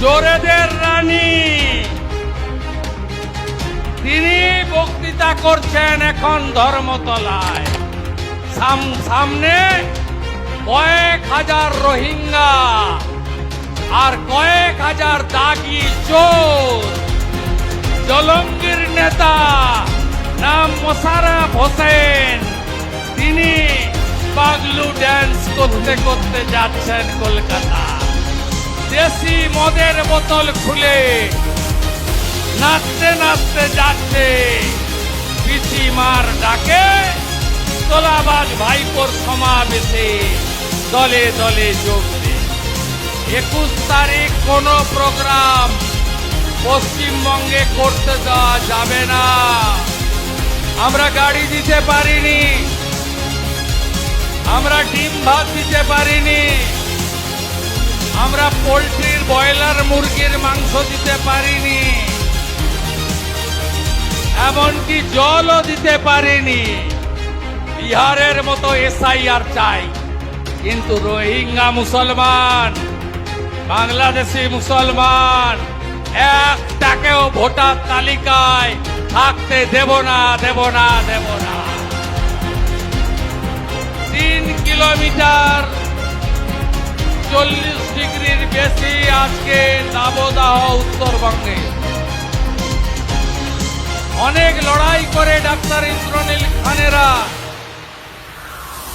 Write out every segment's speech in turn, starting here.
জোরেদের রানী। তিনি বক্তৃতা করছেন এখন ধর্মতলায়। সাম- সামনে কয়েক হাজার রোহিঙ্গা আর কয়েক হাজার দাগি চোর। জলঙ্গির নেতা নাম মোশারফ হোসেন। তিনি পাগলু ড্যান্স করতে করতে যাচ্ছেন কলকাতা দেশি মদের বোতল খুলে নাচতে নাচতে যাচ্ছে। পিসিমার ডাকে তোলাবাজ ভাইপোর সমাবেশে দলে দলে যোগ একুশ তারিখ কোনো প্রোগ্রাম পশ্চিমবঙ্গে করতে দেওয়া যাবে না। আমরা গাড়ি দিতে পারিনি। আমরা ডিম ভাত দিতে পারিনি। আমরা পোলট্রির ব্রয়লার মুরগির মাংস দিতে পারিনি। এমনকি জলও দিতে পারিনি। বিহারের মতো এসআইআর চাই। কিন্তু রোহিঙ্গা মুসলমান, বাংলাদেশি মুসলমান, একটাকেও ভোটার তালিকায় থাকতে দেব না দেব না দেব না। তিন কিলোমিটার চল্লিশ ডিগ্রির বেশি আজকে দাবদাহ উত্তরবঙ্গে। অনেক লড়াই করে ডাক্তার ইন্দ্রনীল খানেরা,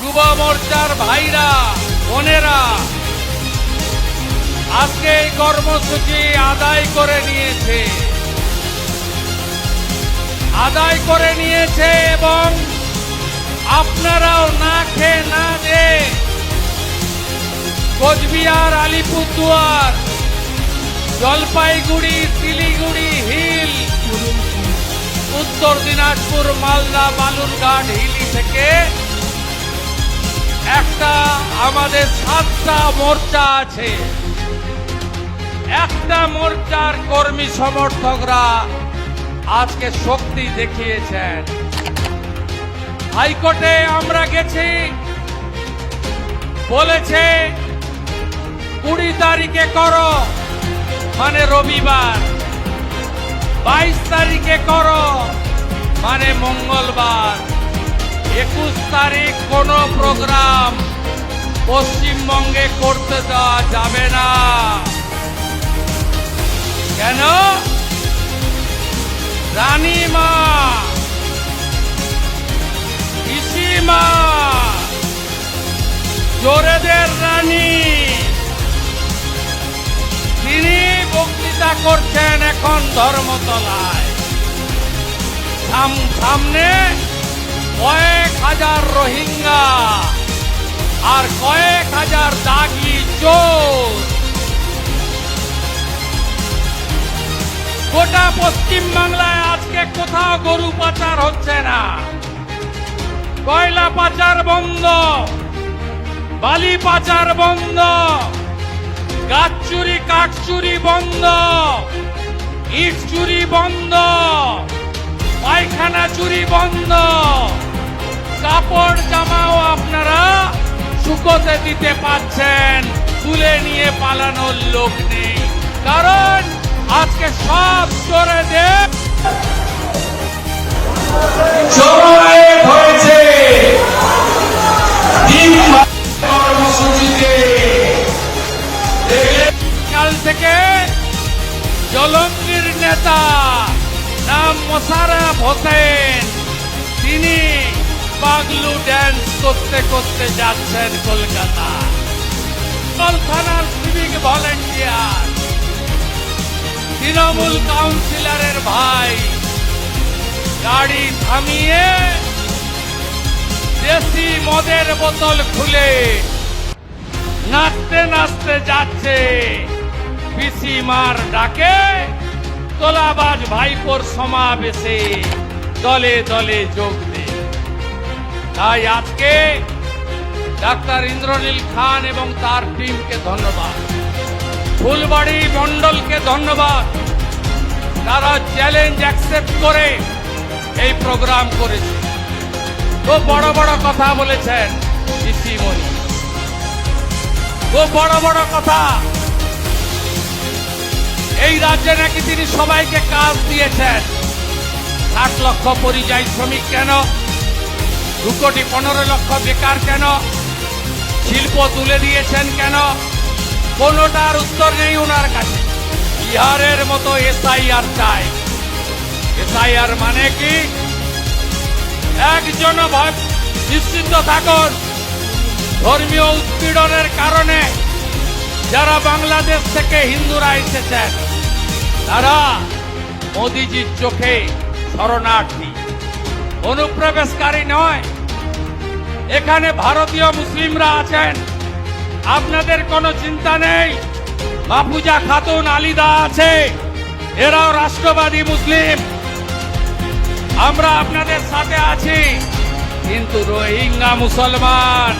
যুব মোর্চার ভাইরা, বোনেরা। আজকে এই কর্মসূচি আদায় করে নিয়েছে। আদায় করে নিয়েছে এবং আপনারাও না খেয়ে না দে কোচবিহার, আলিপুরদুয়ার, জলপাইগুড়ি, শিলিগুড়ি, হিল, উত্তর দিনাজপুর, মালদা, বালুরঘাট, হিলি থেকে একটা আমাদের সাতটা মোর্চা আছে। একটা মোর্চার কর্মী সমর্থকরা আজকে শক্তি দেখিয়েছেন। হাইকোর্টে আমরা গেছি, বলেছে কুড়ি তারিখে করো। মানে রবিবার। বাইশ তারিখে করো। মানে মঙ্গলবার। একুশ তারিখ কোনো প্রোগ্রাম পশ্চিমবঙ্গে করতে দেওয়া যাবে না। কেন? রানীমা পিসিমা। জোরেদের রানী। করছেন এখন ধর্মতলায়। সাম- সামনে কয়েক হাজার রোহিঙ্গা আর কয়েক হাজার দাগি চোর। গোটা পশ্চিম বাংলায় আজকে কোথাও গরু পাচার হচ্ছে না। কয়লা পাচার বন্ধ, বালি পাচার বন্ধ। গাছ চুরি, কাঠ চুরি বন্ধ। ইট চুরি বন্ধ। পায়খানা চুরি বন্ধ। কাপড় জামাও আপনারা শুকোতে দিতে পাচ্ছেন তুলে নিয়ে পালানোর লোক নেই। কারণ আজকে সব চোরে দেব থেকে জলঙ্গির নেতা নাম মোশারফ হোসেন। তিনি পাগলু ড্যান্স করতে করতে যাচ্ছেন কলকাতা। কল থানার সিভিক ভলেন্টিয়ার তৃণমূল কাউন্সিলরের ভাই, গাড়ি থামিয়ে দেশি মদের বোতল খুলে নাচতে নাচতে যাচ্ছে। পিসিমার ডাকে তোলাবাজ ভাইপোর সমাবেশে দলে দলে যোগ দে তাই আজকে ডাক্তার ইন্দ্রনীল খান এবং তার টিমকে ধন্যবাদ। ফুলবাড়ি মণ্ডলকে ধন্যবাদ। তারা চ্যালেঞ্জ অ্যাকসেপ্ট করে এই প্রোগ্রাম করেছে। খুব বড় বড় কথা বলেছেন পিসিমণি। খুব বড় বড় কথা। এই রাজ্যে নাকি তিনি সবাইকে কাজ দিয়েছেন? ষাট লক্ষ পরিযায়ী শ্রমিক কেন? দু কোটি পনেরো লক্ষ বেকার কেন? শিল্প তুলে দিয়েছেন কেন? কোনোটার উত্তর নেই ওনার কাছে। বিহারের মতো এসআইআর চাই। এসআইআর মানে কি? একজন নিশ্চিন্ত থাকুন। ধর্মীয় উৎপীড়নের কারণে যারা বাংলাদেশ থেকে হিন্দুরা এসেছেন, তারা মোদিজির চোখে শরণার্থী। অনুপ্রবেশকারী নয়। এখানে ভারতীয় মুসলিমরা আছেন। আপনাদের কোনো চিন্তা নেই? মাহফুজা খাতুন আলিদা আছে। এরাও রাষ্ট্রবাদী মুসলিম। আমরা আপনাদের সাথে আছি। কিন্তু রোহিঙ্গা মুসলমান,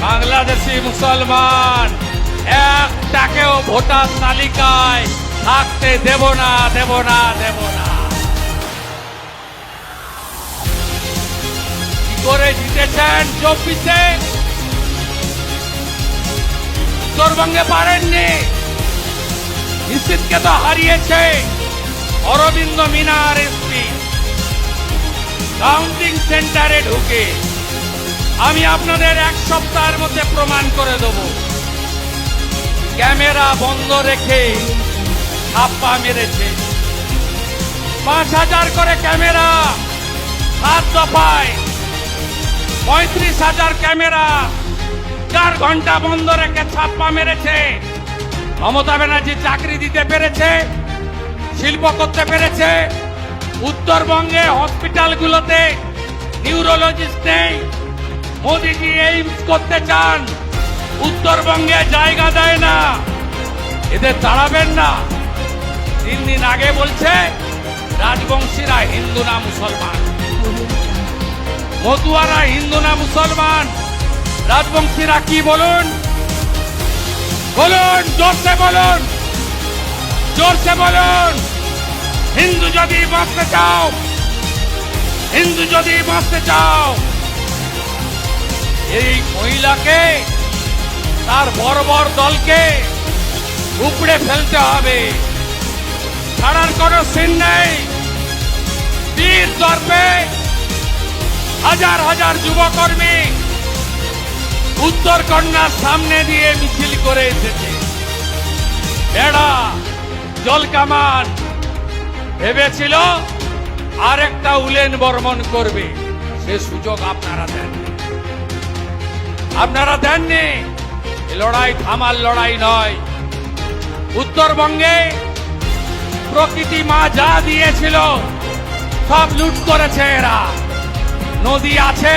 বাংলাদেশি মুসলমান। একটাকেও ভোটার তালিকায় থাকতে দেব না দেব না দেব না। কি করে জিতেছেন চব্বিশে? উত্তরবঙ্গে পারেননি। নিশ্চিতকে তো হারিয়েছে অরবিন্দ মিনার এসপি। কাউন্টিং সেন্টারে ঢুকে আমি আপনাদের এক সপ্তাহের মধ্যে প্রমাণ করে দেব। ক্যামেরা বন্ধ রেখে ছাপ্পা মেরেছে। পাঁচ হাজার করে ক্যামেরা সাত দফায়। পঁয়ত্রিশ হাজার ক্যামেরা চার ঘণ্টা বন্ধ রেখে ছাপ্পা মেরেছে। মমতা ব্যানার্জি চাকরি দিতে পেরেছে, শিল্প করতে পেরেছে, উত্তরবঙ্গে হসপিটালগুলোতে নিউরোলজিস্ট নেই। মোদিজি এইমস করতে চান। উত্তরবঙ্গে জায়গা দেয় না। এদের তাড়াবেন না। তিন দিন আগে বলছে, রাজবংশীরা হিন্দু না মুসলমান। মতুয়ারা হিন্দু না মুসলমান। রাজবংশীরা কি বলুন? বলুন, জোরসে বলুন। জোরসে বলুন। হিন্দু যদি বাঁচতে চাও, হিন্দু যদি বাঁচতে চাও, এই মহিলাকে তার বর্বর দলকে উপড়ে ফেলতে হবে। ছাড়ার কোনো সিন নেই। বীর দর্পে হাজার হাজার যুবকর্মী উত্তর কন্যার সামনে দিয়ে মিছিল করে এসেছে। বেড়া জলকামান ভেবেছিল আরেকটা উলেন বর্মন করবে। সে সুযোগ আপনারা দেননি। আপনারা দেননি। লড়াই থামার লড়াই নয়। উত্তরবঙ্গে প্রকৃতি মা যা দিয়েছিল, সব লুট করেছে এরা। নদী আছে,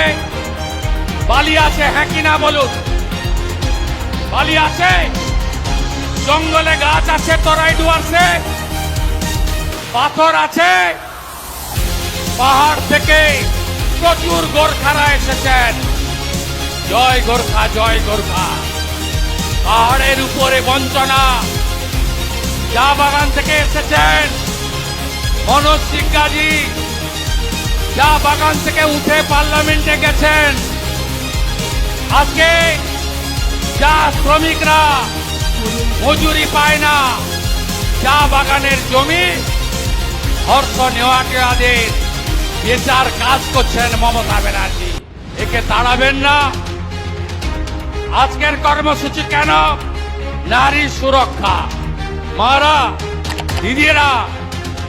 বালি আছে হ্যাঁ কিনা বলুন? বালি আছে, জঙ্গলে গাছ আছে, তরাই ডুয়ার্সে। পাথর আছে, পাহাড় থেকে প্রচুর গোর্খারা এসেছেন। জয় গোর্খা জয় গোর্খা। পাহাড়ের উপরে বঞ্চনা। চা বাগান থেকে এসেছেন মনোজ সিংগাজি। চা বাগান থেকে উঠে পার্লামেন্টে গেছেন। আজকে চা শ্রমিকরা মজুরি পায় না। চা বাগানের জমি হর্ষ নেওয়াটিয়াদের বেচার কাজ করছেন মমতা ব্যানার্জি। একে তাড়াবেন না। আজকের কর্মসূচি কেন? নারী সুরক্ষা। মারা দিদিরা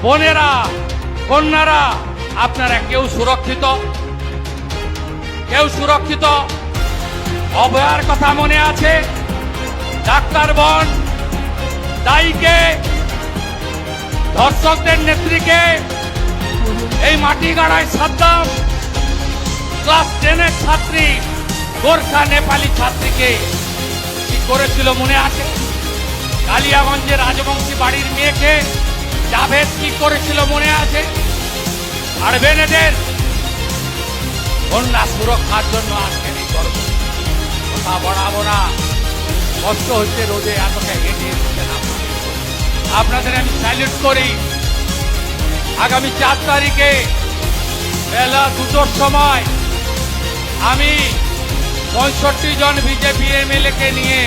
বোনেরা, কন্যারা, আপনারা কেউ সুরক্ষিত? কেউ সুরক্ষিত? অভয়ার কথা মনে আছে? ডাক্তার বোন, দায়ীকে, ধর্ষকদের নেত্রীকে, এই মাটি গাড়ায় সাদ্দাম, ক্লাস টেনের ছাত্রী। গোর্খা নেপালি ছাত্রীকে কি করেছিল মনে আছে? কালিয়াগঞ্জের রাজবংশী বাড়ির মেয়েকে জাভেদ কি করেছিল মনে আছে? ছাড়বেন এদের? কন্যা সুরক্ষার জন্য আজকে এই করব কথা বাড়াবো না। কষ্ট হচ্ছে রোদে, এতটা হেঁটে এসেছেন। আপনাদের আমি স্যালিউট করি। আগামী চার তারিখে বেলা দুটোর সময় আমি পঁয়ষট্টি জন বিজেপি এমএলএ কে নিয়ে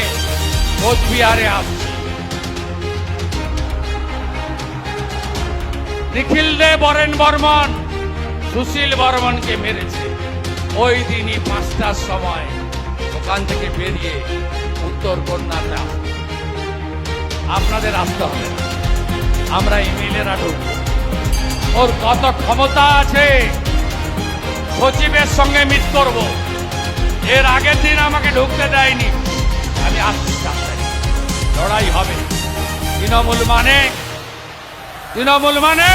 কোচবিহারে আসছি নিখিল দে, বরেন বর্মন, সুশীল বর্মনকে মেরেছে। ওই দিনই পাঁচটার সময় ওখান থেকে বেরিয়ে উত্তর কন্যাটা আপনাদের আসতে হবে। আমরা ইমেলেরা ঢুকবো। ওর কত ক্ষমতা আছে, সচিবের সঙ্গে মিট করব। এর আগের দিন আমাকে ঢুকতে দেয়নি। আমি আসছি লড়াই হবে। তৃণমূল মানে? তৃণমূল মানে?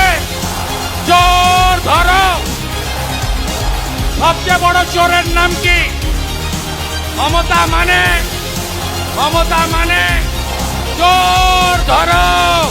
চোর ধরো। সবচেয়ে বড় চোরের নাম কি? মমতা মানে? মমতা মানে? চোর ধরো।